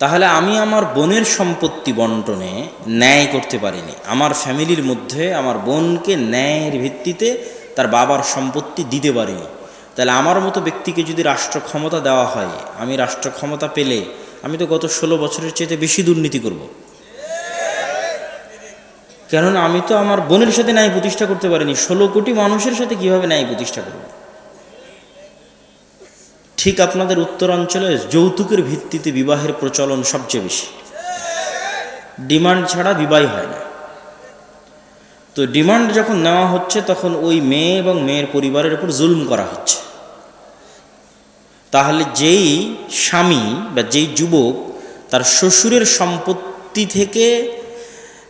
তাহলে আমি আমার বোনের সম্পত্তি বন্টনে ন্যায় করতে পারিনি। আমার ফ্যামিলির মধ্যে আমার বোনকে ন্যায়ের ভিত্তিতে তার বাবার সম্পত্তি দিতে পারিনি। তাহলে আমার মতো ব্যক্তিকে যদি রাষ্ট্র ক্ষমতা দেওয়া হয়, আমি রাষ্ট্র ক্ষমতা পেলে আমি তো গত ষোলো বছরের চেয়ে বেশি দুর্নীতি করব। কেননা আমি তো আমার বোনের সাথে ন্যায় প্রতিষ্ঠা করতে পারিনি। ষোলো কোটি মানুষের সাথে কীভাবে ন্যায় প্রতিষ্ঠা করব? ঠিক আপনাদের উত্তরাঞ্চলে যৌতুকের ভিত্তিতে বিবাহের প্রচলন সবচেয়ে বেশি। ডিমান্ড ছাড়া বিবাহ হয় না। তো ডিমান্ড যখন নেওয়া হচ্ছে, তখন ওই মেয়ে এবং মেয়ের পরিবারের উপর জুলুম করা হচ্ছে। তাহলে যেই স্বামী বা যেই যুবক তার শ্বশুরের সম্পত্তি থেকে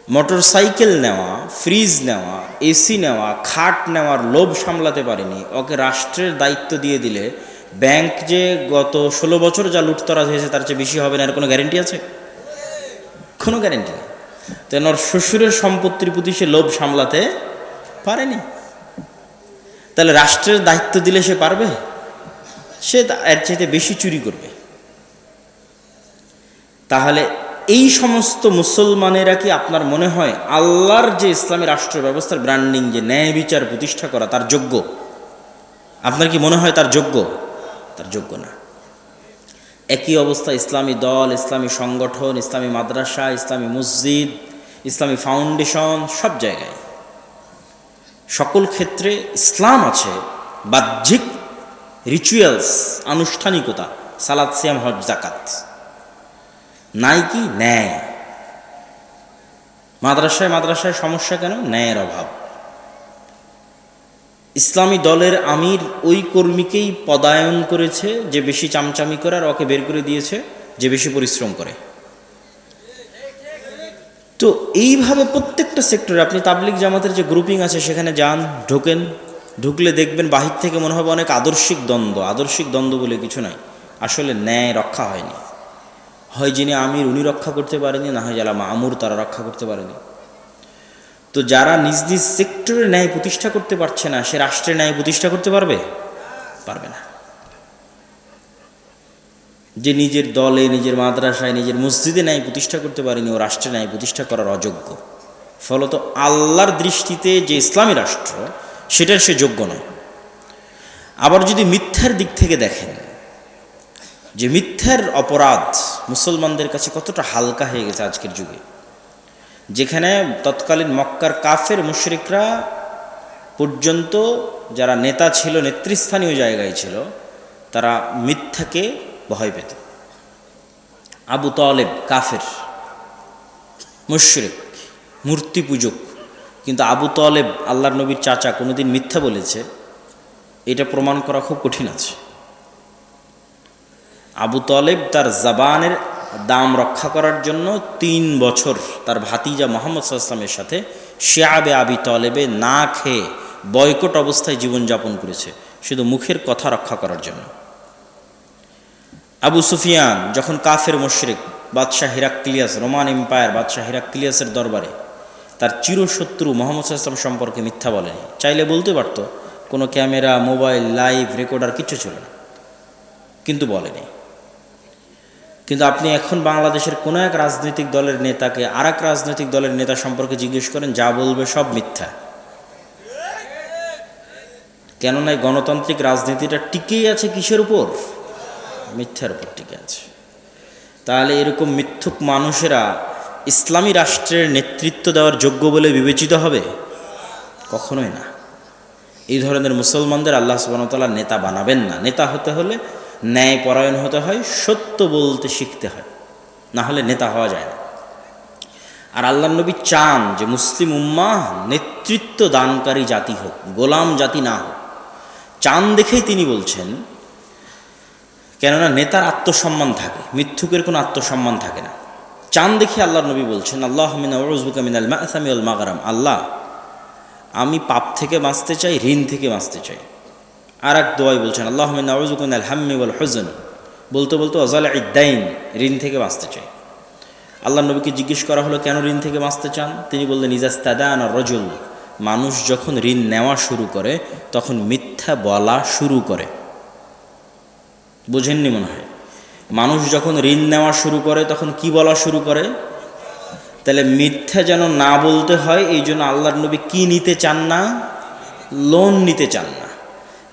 মোটর সাইকেল নেওয়া, ফ্রিজ নেওয়া, এসি নেওয়া, খাট নেওয়ার লোভ সামলাতে পারেনি, ওকে রাষ্ট্রের দায়িত্ব দিয়ে দিলে ব্যাংক যে গত ষোলো বছর যা লুটতরাজ হয়েছে তার চেয়ে বেশি হবে না, এর কোনো গ্যারেন্টি আছে? কোনো গ্যারেন্টি নেই। তেন ওর শ্বশুরের সম্পত্তির প্রতি সে লোভ সামলাতে পারেনি। তাহলে রাষ্ট্রের দায়িত্ব দিলে সে পারবে? সে এর চাইতে বেশি চুরি করবে। তাহলে এই সমস্ত মুসলমানেরা কি আপনার মনে হয় আল্লাহর যে ইসলামী রাষ্ট্র ব্যবস্থার ব্র্যান্ডিং যে ন্যায় বিচার প্রতিষ্ঠা করা, তার যোগ্য? আপনার কি মনে হয় তার যোগ্য? তার যোগ্য না। একই অবস্থা, ইসলামী দল, ইসলামী সংগঠন, ইসলামী মাদ্রাসা, ইসলামী মসজিদ, ইসলামী ফাউন্ডেশন, সব জায়গায়। সকল ক্ষেত্রে ইসলাম আছে, বাহ্যিক রিচুয়ালস, আনুষ্ঠানিকতা সালাদ সিয়াম, হজ জাকাত নাই কি? ন্যায়। মাদ্রাসায় মাদ্রাসায় সমস্যা কেন? ন্যায়ের অভাব। ইসলামী দলের আমির ওই কর্মীকেই পদায়ন করেছে যে বেশি চামচামি করে আর ওকে বের করে দিয়েছে যে বেশি পরিশ্রম করে। তো এইভাবে প্রত্যেকটা সেক্টরে আপনি তাবলিক জামাতের যে গ্রুপিং আছে সেখানে যান, ঢোকেন, ঢুকলে দেখবেন বাহির থেকে মনে হবে অনেক আদর্শিক দ্বন্দ্ব। আদর্শিক দ্বন্দ্ব বলে কিছু নাই। আসলে ন্যায় রক্ষা হয়নি। হয় যিনি আমির, উনি রক্ষা করতে পারেনি, না হয় যারা মামুর, তারা রক্ষা করতে পারেনি। তো যারা নিজ নিজ সেক্টরে ন্যায় প্রতিষ্ঠা করতে পারছে না, সে রাষ্ট্রে ন্যায় প্রতিষ্ঠা করতে পারবে? পারবে না। যে নিজের দলে, নিজের মাদ্রাসায়, নিজের মসজিদে ন্যায় প্রতিষ্ঠা করতে পারেনি, ও রাষ্ট্রে ন্যায় প্রতিষ্ঠা করার অযোগ্য। ফলত আল্লাহর দৃষ্টিতে যে ইসলামী রাষ্ট্র, সেটার সে যোগ্য নয়। আবার যদি মিথ্যার দিক থেকে দেখেন, যে মিথ্যার অপরাধ মুসলমানদের কাছে কতটা হালকা হয়ে গেছে আজকের যুগে যেখানে তৎকালীন মক্কার কাফের মুশরিকরা পর্যন্ত যারা নেতা ছিল, নেতৃস্থানীয় জায়গায় ছিল, তারা মিথ্যাকে ভয় পেত। আবু তলেব কাফের, মুশরিক, মূর্তি পূজক। কিন্তু আবু তলেব আল্লাহর নবীর চাচা কোনোদিন মিথ্যা বলেছে, এটা প্রমাণ করা খুব কঠিন আছে। আবু তলেব তার জাবানের দাম রক্ষা করার জন্য তিন বছর তার ভাতিজা মোহাম্মদ সাল্লামের সাথে শেয়াবে আবি তলেবে না খেয়ে বয়কট অবস্থায় জীবনযাপন করেছে, শুধু মুখের কথা রক্ষা করার জন্য। আবু সুফিয়ান যখন কাফের মুশরিক, বাদশাহ হিরাক্লিয়াস, রোমান এম্পায়ার বাদশাহ হিরাক্লিয়াসের দরবারে, তার চিরশত্রু মোহাম্মদ সাল্লাম সম্পর্কে মিথ্যা বলেনি। চাইলে বলতে পারতো, কোনো ক্যামেরা, মোবাইল, লাইভ রেকর্ডার কিছু ছিল না, কিন্তু বলেনি। কিন্তু আপনি এখন বাংলাদেশের কোনো এক রাজনৈতিক দলের নেতাকে আর এক রাজনৈতিক দলের নেতা সম্পর্কে জিজ্ঞেস করেন, যা বলবে সব মিথ্যা। কেননা এই গণতান্ত্রিক রাজনীতিটা টিকেই আছে কিসের উপর? মিথ্যার উপর টিকে আছে। তাহলে এরকম মিথ্যুক মানুষেরা ইসলামী রাষ্ট্রের নেতৃত্ব দেওয়ার যোগ্য বলে বিবেচিত হবে? কখনোই না। এই ধরনের মুসলমানদের আল্লাহ সুবাহতাল্লাহ নেতা বানাবেন না। নেতা হতে হলে ন্যায় পরায়ণ হতে হয়, সত্য বলতে শিখতে হয়। না হলে নেতা হওয়া যায় না। আর আল্লাহ নবী চান যে মুসলিম উম্মাহ নেতৃত্ব দানকারী জাতি হোক, গোলাম জাতি না হোক। চান দেখেই তিনি বলছেন, কেননা নেতার আত্মসম্মান থাকে, মিথ্যুকের কোনো আত্মসম্মান থাকে না। চান দেখে আল্লাহ নবী বলছেন, আল্লাহ মিনাল মাগারাম। আল্লাহ, আমি পাপ থেকে বাঁচতে চাই, ঋণ থেকে বাঁচতে চাই। আর এক দোয়াই বলছেন আল্লাহ মিনাউজুকুন আল হাম্মি ওয়াল হুজন। বলতে বলতে অজাল ইদ্দাইন ঋণ থেকে বাঁচতে চাই। আল্লাহ নবীকে জিজ্ঞেস করা হলো, কেন ঋণ থেকে বাঁচতে চান? তিনি বললেন, ইজাস্তাদান রজুল। মানুষ যখন ঋণ নেওয়া শুরু করে, তখন মিথ্যা বলা শুরু করে। বোঝেননি মনে হয়? মানুষ যখন ঋণ নেওয়া শুরু করে, তখন কি বলা শুরু করে? তাহলে মিথ্যা যেন না বলতে হয়, এই জন্য আল্লাহর নবী কি নিতে চান না? লোন নিতে চান না।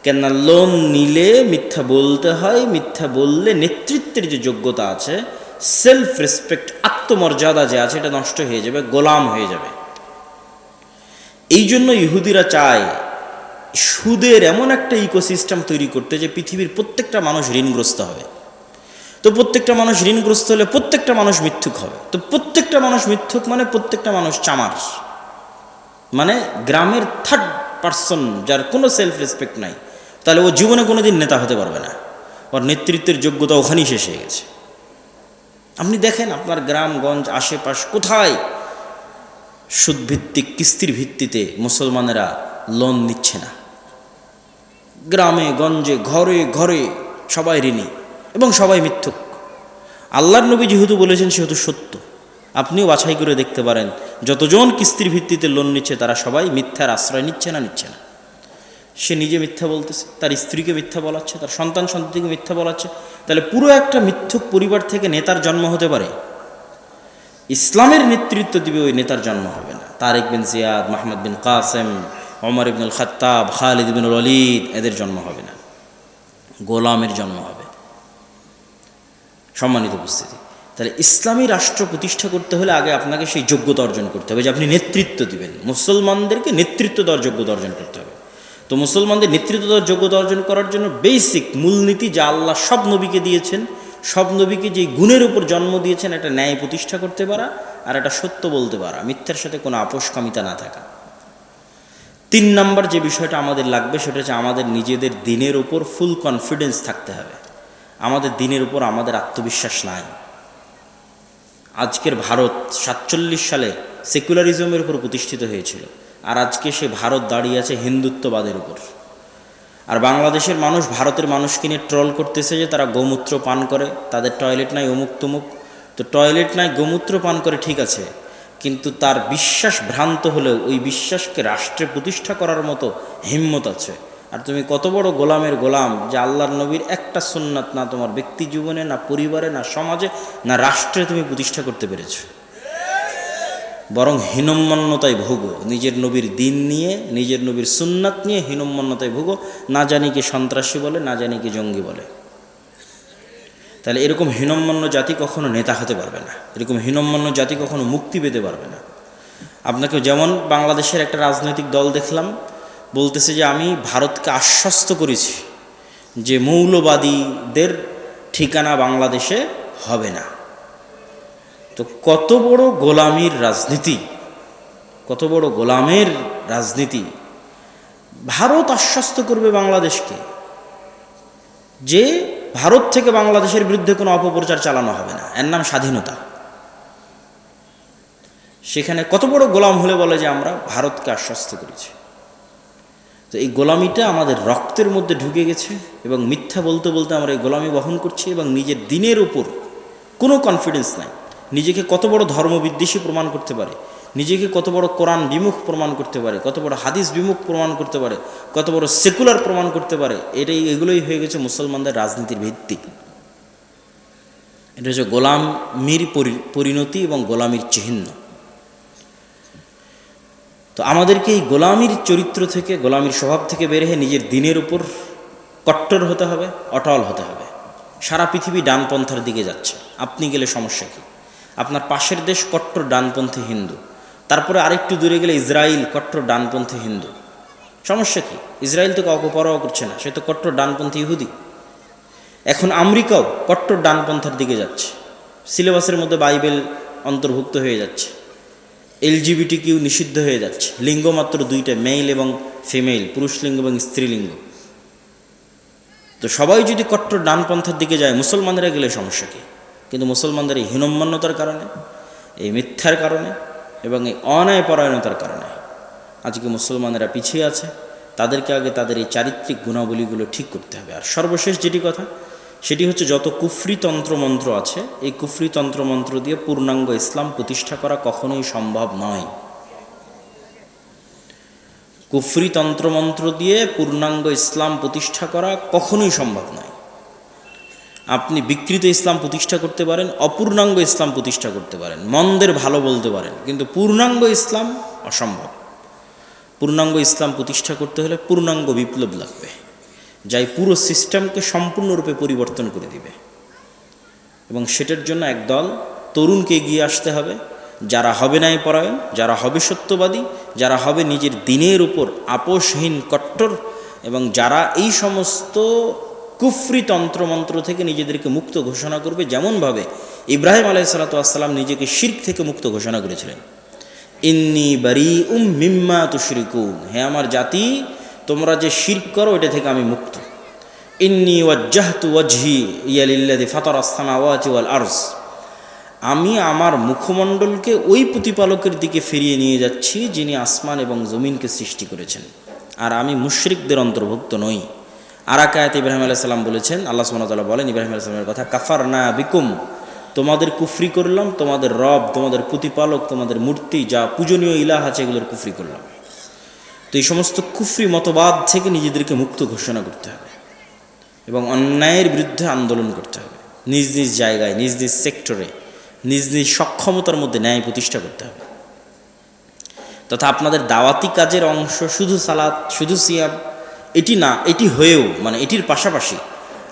কেননা লোন নিলে মিথ্যা বলতে হয়, মিথ্যা বললে নেতৃত্বের যে যোগ্যতা আছে সেলফ রেসপেক্ট আত্মমর্যাদা যে আছে, এটা নষ্ট হয়ে যাবে, গোলাম হয়ে যাবে। এই জন্য ইহুদিরা চায়, সুদের এমন একটা ইকোসিস্টেম তৈরি করতে যে পৃথিবীর প্রত্যেকটা মানুষ ঋণগ্রস্ত হবে। তো প্রত্যেকটা মানুষ ঋণগ্রস্ত হলে প্রত্যেকটা মানুষ মিথ্যুক হবে। তো প্রত্যেকটা মানুষ মিথ্যুক মানে প্রত্যেকটা মানুষ চামার। মানে গ্রামের থার্ড পার্সন যার কোনো সেলফ রেসপেক্ট নাই। তাহলে ও জীবনে কোনো দিন নেতা হতে পারবে না। ওর নেতৃত্বের যোগ্যতা ওখানেই শেষ হয়ে গেছে। আপনি দেখেন আপনার গ্রামগঞ্জ আশেপাশ কোথায় সুদভিত্তিক, কিস্তির ভিত্তিতে মুসলমানেরা লোন নিচ্ছে না। গ্রামে, গঞ্জে, ঘরে ঘরে সবাই ঋণী এবং সবাই মিথ্যুক। আল্লাহর নবী যেহেতু বলেছেন সেহেতু সত্য। আপনিও বাছাই করে দেখতে পারেন, যতজন কিস্তির ভিত্তিতে লোন নিচ্ছে তারা সবাই মিথ্যার আশ্রয় নিচ্ছে না নিচ্ছে না। সে নিজে মিথ্যা বলতেছে, তার স্ত্রীকে মিথ্যা বলাচ্ছে, তার সন্তান সন্ততিকে মিথ্যা বলাচ্ছে। তাহলে পুরো একটা মিথ্যুক পরিবার থেকে নেতার জন্ম হতে পারে। ইসলামের নেতৃত্ব দিবে ওই নেতার জন্ম হবে না। তারেক বিন জিয়াদ, মাহমদ বিন কাসেম, ওমর ইবনুল খাত্তাব, খালিদ বিন অলিদ এদের জন্ম হবে না। গোলামের জন্ম হবে। সম্মানিত উপস্থিতি। তাহলে ইসলামী রাষ্ট্র প্রতিষ্ঠা করতে হলে আগে আপনাকে সেই যোগ্যতা অর্জন করতে হবে যে আপনি নেতৃত্ব দিবেন। মুসলমানদেরকে নেতৃত্ব দেওয়ার যোগ্যতা অর্জন করতে হবে। তো মুসলমানদের নেতৃত্ব যোগ্যতা অর্জন করার জন্য বেসিক মূলনীতি যা আল্লাহ সব নবীকে দিয়েছেন, সব নবীকে যে গুণের উপর জন্ম দিয়েছেন একটা ন্যায় প্রতিষ্ঠা করতে পারা আর একটা সত্য বলতে পারা, মিথ্যার সাথে কোনো আপোষকামিতা না থাকা। তিন নাম্বার যে বিষয়টা আমাদের লাগবে, সেটা হচ্ছে আমাদের নিজেদের দিনের উপর ফুল কনফিডেন্স থাকতে হবে। আমাদের দিনের উপর আমাদের আত্মবিশ্বাস নাই। আজকের ভারত সাতচল্লিশ সালে সেকুলারিজমের উপর প্রতিষ্ঠিত হয়েছিল। আর আজকে সে ভারত দাঁড়িয়ে আছে হিন্দুত্ববাদের উপর। আর বাংলাদেশের মানুষ ভারতের মানুষকে নিয়ে ট্রল করতেছে যে তারা গোমূত্র পান করে, তাদের টয়লেট নাই অমুক তমুক তো টয়লেট নাই, গোমূত্র পান করে ঠিক আছে, কিন্তু তার বিশ্বাস ভ্রান্ত হলেও ওই বিশ্বাসকে রাষ্ট্রে প্রতিষ্ঠা করার মতো হিম্মত আছে। আর তুমি কত বড় গোলামের গোলাম যে আল্লাহর নবীর একটা সুন্নাত না তোমার ব্যক্তি জীবনে, না পরিবারে, না সমাজে, না রাষ্ট্রে তুমি প্রতিষ্ঠা করতে পেরেছ। বরং হীনম্মন্যতায় ভোগো। নিজের নবীর দিন নিয়ে, নিজের নবীর সুন্নাত নিয়ে হীনম্মন্যতায় ভোগো। না জানি কি সন্ত্রাসী বলে, না জানি কি জঙ্গি বলে। তাহলে এরকম হীনম্মন্য জাতি কখনো নেতা হতে পারবে না। এরকম হীনম্মন্য জাতি কখনো মুক্তি পেতে পারবে না। আপনাকে যেমন বাংলাদেশের একটা রাজনৈতিক দল দেখলাম, বলতেছে যে আমি ভারতকে আশ্বস্ত করেছি যে মৌলবাদীদের ঠিকানা বাংলাদেশে হবে না। তো কত বড় গোলামির রাজনীতি, কত বড় গোলামের রাজনীতি ভারত আশ্বস্ত করবে বাংলাদেশকে যে ভারত থেকে বাংলাদেশের বিরুদ্ধে কোনো অপপ্রচার চালানো হবে না। এর নাম স্বাধীনতা। সেখানে কত বড় গোলাম হলে বলে যে আমরা ভারতকে আশ্বস্ত করেছি। তো এই গোলামিটা আমাদের রক্তের মধ্যে ঢুকে গেছে এবং মিথ্যা বলতে বলতে আমরা এই গোলামি বহন করছি এবং নিজের দিনের উপর কোনো কনফিডেন্স নাই। নিজেকে কত বড় ধর্মবিদ্বেষী প্রমাণ করতে পারে? নিজেকে কত বড় কোরআন বিমুখ প্রমাণ করতে পারে? কত বড় হাদিস বিমুখ প্রমাণ করতে পারে? কত বড় সেকুলার প্রমাণ করতে পারে? এটাই, এগুলোই হয়ে গেছে মুসলমানদের রাজনীতির ভিত্তি। এটা হচ্ছে গোলামির পরিণতি এবং গোলামির চিহ্ন। তো আমাদেরকে এই গোলামির চরিত্র থেকে, গোলামির স্বভাব থেকে বের হয়ে নিজের দিনের উপর কট্টর হতে হবে, অটল হতে হবে। সারা পৃথিবী ডানপন্থার দিকে যাচ্ছে। আপনি গেলে সমস্যা কী? আপনার পাশের দেশ কট্টর ডানপন্থী হিন্দু। তারপরে আরেকটু দূরে গেলে ইসরায়েল কট্টর ডানপন্থী হিন্দু। সমস্যা কি? ইসরায়েল তো কাউকে করছে না, সে তো কট্টর ডানপন্থী ইহুদি। এখন আমেরিকাও কট্টর ডানপন্থার দিকে যাচ্ছে। সিলেবাসের মধ্যে বাইবেল অন্তর্ভুক্ত হয়ে যাচ্ছে। এলজিবিটি কিউ নিষিদ্ধ হয়ে যাচ্ছে। লিঙ্গ মাত্র দুইটা মেল এবং ফিমেল পুরুষ লিঙ্গ এবং স্ত্রীলিঙ্গ তো সবাই যদি কট্টর ডানপন্থার দিকে যায়, মুসলমানেরা গেলে সমস্যা কী? কিন্তু মুসলমানদের এই হীনম্মান্যতার কারণে, এই মিথ্যার কারণে এবং এই অন্যায় পরায়ণতার কারণে আজকে মুসলমানেরা পিছিয়ে আছে, তাদেরকে আগে তাদের এই চারিত্রিক গুণাবলীগুলো ঠিক করতে হবে। আর সর্বশেষ যেটি কথা, সেটি হচ্ছে যত কুফরি তন্ত্রমন্ত্র আছে, এই কুফরি তন্ত্রমন্ত্র দিয়ে পূর্ণাঙ্গ ইসলাম প্রতিষ্ঠা করা কখনোই সম্ভব নয়। কুফরি তন্ত্রমন্ত্র দিয়ে পূর্ণাঙ্গ ইসলাম প্রতিষ্ঠা করা কখনোই সম্ভব নয়। আপনি বিকৃত ইসলাম প্রতিষ্ঠা করতে পারেন, অপূর্ণাঙ্গ ইসলাম প্রতিষ্ঠা করতে পারেন। মন্দের ভালো বলতে পারেন, কিন্তু পূর্ণাঙ্গ ইসলাম অসম্ভব। পূর্ণাঙ্গ ইসলাম প্রতিষ্ঠা করতে হলে পূর্ণাঙ্গ বিপ্লব লাগবে যাই পুরো সিস্টেমকে সম্পূর্ণরূপে পরিবর্তন করে দিবে। এবং সেটার জন্য একদল তরুণকে এগিয়ে আসতে হবে, যারা হবে নাই পরায়ণ যারা হবে সত্যবাদী, যারা হবে নিজের দিনের উপর আপোষহীন কট্টর, এবং যারা এই সমস্ত কুফরি তন্ত্রমন্ত্র থেকে নিজেদেরকে মুক্ত ঘোষণা করবে যেমনভাবে ইব্রাহিম আলাই সালাতাম নিজেকে শির্ক থেকে মুক্ত ঘোষণা করেছিলেন। ইন্নি বারি উম মিম্মা তুশরিকুন। হে আমার জাতি, তোমরা যে শির্ক করো, এটা থেকে আমি মুক্ত। ইন্নি ওয়াজ্জাহতু ওয়াজহি ইয়ালিল্লাদি ফাতার আস্তামাওয়াতি ওয়াল আরজ। আমি আমার মুখমণ্ডলকে ওই প্রতিপালকের দিকে ফিরিয়ে নিয়ে যাচ্ছি যিনি আসমান এবং জমিনকে সৃষ্টি করেছেন। আর আমি মুশরিকদের অন্তর্ভুক্ত নই। আর আকায়াত ইব্রাহিম আলাহ সাল্লাম বলেছেন, আল্লাহ সুমতাল্লাহ বলেন, ইব্রাহিম আলাহ সাল্লামের কথা কাফার না বিকুম তোমাদের কুফরি করলাম, তোমাদের রব, তোমাদের প্রতিপালক, তোমাদের মূর্তি, যা পূজনীয় ইলাহ আছে এগুলোর কুফরি করলাম। তো এই সমস্ত কুফরি মতবাদ থেকে নিজেদেরকে মুক্ত ঘোষণা করতে হবে এবং অন্যায়ের বিরুদ্ধে আন্দোলন করতে হবে। নিজ নিজ জায়গায়, নিজ নিজ সেক্টরে, নিজ নিজ সক্ষমতার মধ্যে ন্যায় প্রতিষ্ঠা করতে হবে। তথা আপনাদের দাওয়াতি কাজের অংশ, শুধু সালাদ শুধু সিয়াম এটি না, এটি হয়েও মানে এটির পাশাপাশি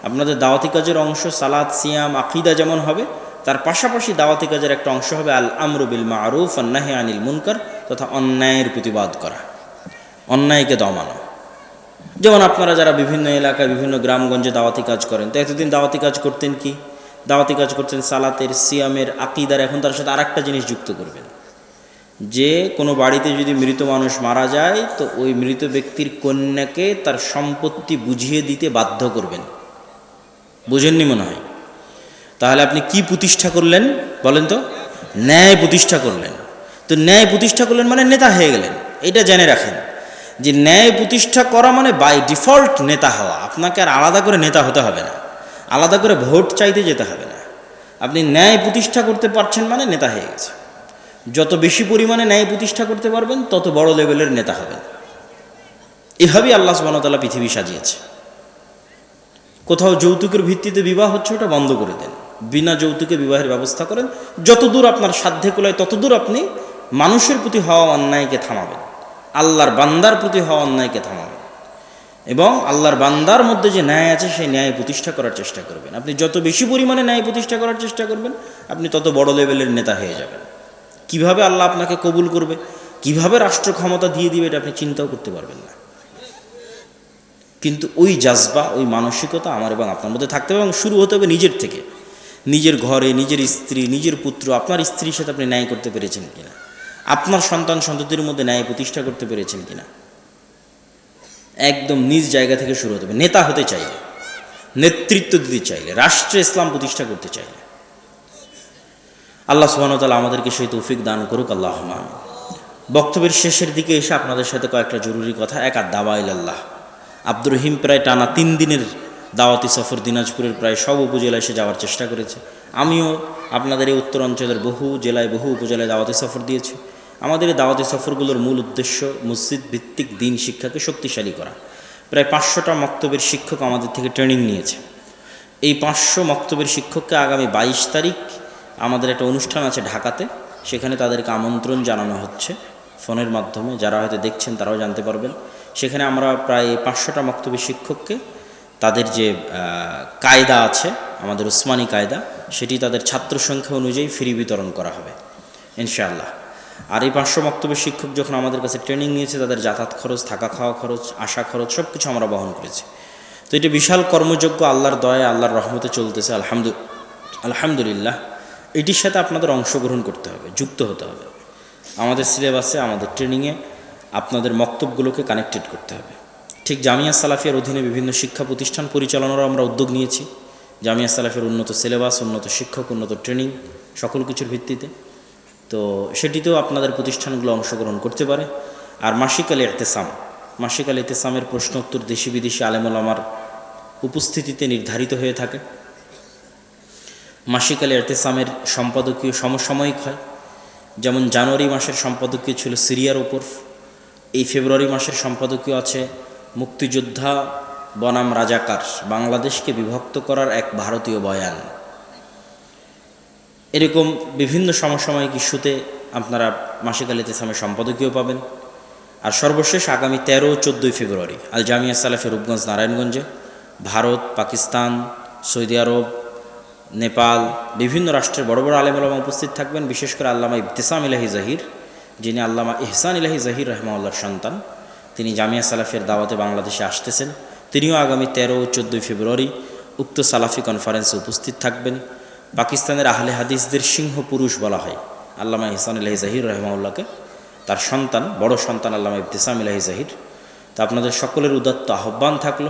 আপনাদের দাওয়াতি কাজের অংশ সালাদ সিয়াম, আকিদা যেমন হবে, তার পাশাপাশি দাওয়াতি কাজের একটা অংশ হবে আল আমরুবিল মারুফ আন্নাহে আনিল মুনকার তথা অন্যায়ের প্রতিবাদ করা, অন্যায়কে দমানো। যেমন আপনারা যারা বিভিন্ন এলাকায়, বিভিন্ন গ্রামগঞ্জে দাওয়াতি কাজ করেন, তো এতদিন দাওয়াতি কাজ করতেন কি? দাওয়াতি কাজ করতেন সালাতের, সিয়ামের, আকিদার, এখন তার সাথে আরেকটা জিনিস যুক্ত করবেন। যে কোনো বাড়িতে যদি মৃত মানুষ মারা যায়, তো ওই মৃত ব্যক্তির কন্যাকে তার সম্পত্তি বুঝিয়ে দিতে বাধ্য করবেন। বুঝেননি মনে হয়? তাহলে আপনি কি প্রতিষ্ঠা করলেন? বলেন তো। ন্যায় প্রতিষ্ঠা করলেন। তো ন্যায় প্রতিষ্ঠা করলেন মানে নেতা হয়ে গেলেন। এটা জেনে রাখেন যে ন্যায় প্রতিষ্ঠা করা মানে বাই ডিফল্ট নেতা হওয়া। আপনাকে আর আলাদা করে নেতা হতে হবে না। আলাদা করে ভোট চাইতে যেতে হবে না। আপনি ন্যায় প্রতিষ্ঠা করতে পারছেন মানে নেতা হয়ে গেছে যত বেশি পরিমাণে ন্যায় প্রতিষ্ঠা করতে পারবেন, তত বড় লেভেলের নেতা হবেন। এভাবেই আল্লাহ সুবাহতাল্লাহ পৃথিবী সাজিয়েছে। কোথাও যৌতুকের ভিত্তিতে বিবাহ হচ্ছে, ওটা বন্ধ করে দেন। বিনা যৌতুকে বিবাহের ব্যবস্থা করেন। যতদূর আপনার সাধ্যে কোলায়, ততদূর আপনি মানুষের প্রতি হওয়া অন্যায়কে থামাবেন। আল্লাহর বান্দার প্রতি হওয়া অন্যায়কে থামাবেন। এবং আল্লাহর বান্দার মধ্যে যে ন্যায় আছে, সেই ন্যায় প্রতিষ্ঠা করার চেষ্টা করবেন। আপনি যত বেশি পরিমাণে ন্যায় প্রতিষ্ঠা করার চেষ্টা করবেন, আপনি তত বড় লেভেলের নেতা হয়ে যাবেন। কীভাবে আল্লাহ আপনাকে কবুল করবে? কীভাবে রাষ্ট্র ক্ষমতা দিয়ে দিবে এটা আপনি চিন্তাও করতে পারবেন না। কিন্তু ওই জাজবা, ওই মানসিকতা আমার এবং আপনার মধ্যে থাকতে হবে এবং শুরু হতে হবে নিজের থেকে। নিজের ঘরে, নিজের স্ত্রী, নিজের পুত্র, আপনার স্ত্রীর সাথে আপনি ন্যায় করতে পেরেছেন কিনা? আপনার সন্তান, সন্ততির মধ্যে ন্যায় প্রতিষ্ঠা করতে পেরেছেন কিনা? একদম নিজ জায়গা থেকে শুরু হতে হবে। নেতা হতে চাইলে, নেতৃত্ব দিতে চাইলে, রাষ্ট্রে ইসলাম প্রতিষ্ঠা করতে চাইলে। আল্লাহ সুবাহতাল আমাদেরকে সেই তৌফিক দান করুক আল্লাহ বক্তব্যের শেষের দিকে এসে আপনাদের সাথে কয়েকটা জরুরি কথা, এক আর দাওয়াইল আল্লাহ আব্দুর রহিম প্রায় টানা তিন দিনের দাওয়াতি সফর দিনাজপুরের প্রায় সব উপজেলায় এসে যাওয়ার চেষ্টা করেছে। আমিও আপনাদের এই উত্তর অঞ্চলের বহু জেলায়, বহু উপজেলায় দাওয়াতি সফর দিয়েছি। আমাদের এই দাওয়াতি সফরগুলোর মূল উদ্দেশ্য মসজিদ ভিত্তিক দিন শিক্ষাকে শক্তিশালী করা। প্রায় পাঁচশোটা মক্তবের শিক্ষক আমাদের থেকে ট্রেনিং নিয়েছে। এই পাঁচশো মক্তবের শিক্ষককে আগামী বাইশ তারিখ আমাদের একটা অনুষ্ঠান আছে ঢাকাতে, সেখানে তাদেরকে আমন্ত্রণ জানানো হচ্ছে ফোনের মাধ্যমে। যারা হয়তো দেখছেন তারাও জানতে পারবেন। সেখানে আমরা প্রায় পাঁচশোটা মক্তব্য শিক্ষককে, তাদের যে কায়দা আছে, আমাদের উসমানী কায়দা, সেটি তাদের ছাত্র সংখ্যা অনুযায়ী ফ্রি বিতরণ করা হবে, ইনশাআল্লাহ। আর এই পাঁচশো মক্তব্য শিক্ষক যখন আমাদের কাছে ট্রেনিং নিয়েছে, তাদের যাতায়াত খরচ, থাকা খাওয়া খরচ, আসা খরচ সব কিছু আমরা বহন করেছি। তো এটা বিশাল কর্মযোগ্য আল্লাহর দয়া আল্লাহর রহমতে চলতেছে, আলহামদু, আলহামদুলিল্লাহ। এটির সাথে আপনাদের অংশগ্রহণ করতে হবে, যুক্ত হতে হবে। আমাদের সিলেবাসে, আমাদের ট্রেনিংয়ে আপনাদের মক্তবগুলোকে কানেক্টেড করতে হবে। ঠিক জামিয়া সালাফিয়ার অধীনে বিভিন্ন শিক্ষা প্রতিষ্ঠান পরিচালনারও আমরা উদ্যোগ নিয়েছি। জামিয়া সালাফের উন্নত সিলেবাস, উন্নত শিক্ষক, উন্নত ট্রেনিং সকল কিছুর ভিত্তিতে। তো সেটিতেও আপনাদের প্রতিষ্ঠানগুলো অংশগ্রহণ করতে পারে। আর মাসিক আলী এতেসাম মাসিক আলী এতেসামের প্রশ্ন উত্তর দেশি বিদেশি আলেমুল আমার উপস্থিতিতে নির্ধারিত হয়ে থাকে। মাসিক আলী এতেসামের সম্পাদকীয় সমসাময়িক হয়। যেমন জানুয়ারি মাসের সম্পাদকীয় ছিল সিরিয়ার ওপর। এই ফেব্রুয়ারি মাসের সম্পাদকীয় আছে মুক্তিযোদ্ধা বনাম রাজাকার, বাংলাদেশকে বিভক্ত করার এক ভারতীয় বয়ান। এরকম বিভিন্ন সমসাময়িক ইস্যুতে আপনারা মাসিক আল সম্পাদকীয় পাবেন। আর সর্বশেষ আগামী তেরো চোদ্দোই ফেব্রুয়ারি, আল জামিয়া সালাফে রূপগঞ্জ, নারায়ণগঞ্জে, ভারত, পাকিস্তান, সৌদি আরব নেপাল, বিভিন্ন রাষ্ট্রের বড় বড় আলেমুলামা উপস্থিত থাকবেন, বিশেষ করে আল্লামা ইবতিসাম ইলাহি জাহির, যিনি আল্লামা ইহসান ইলাহি জাহির রহমাউল্লাহর সন্তান। তিনি জামিয়া সালাফের দাওয়াতে বাংলাদেশে আসতেছেন। তিনিও আগামী তেরো ও চোদ্দোই ফেব্রুয়ারি উক্ত সালাফি কনফারেন্সে উপস্থিত থাকবেন। পাকিস্তানের আহলে হাদিসদের সিংহ পুরুষ বলা হয় আল্লামা ইহসান ইলাহি জাহির রহমাউল্লাহকে তার সন্তান, বড় সন্তান আল্লামা ইবতিসাম ইলাহি জাহির। তা আপনাদের সকলের উদাত্ত আহ্বান থাকল।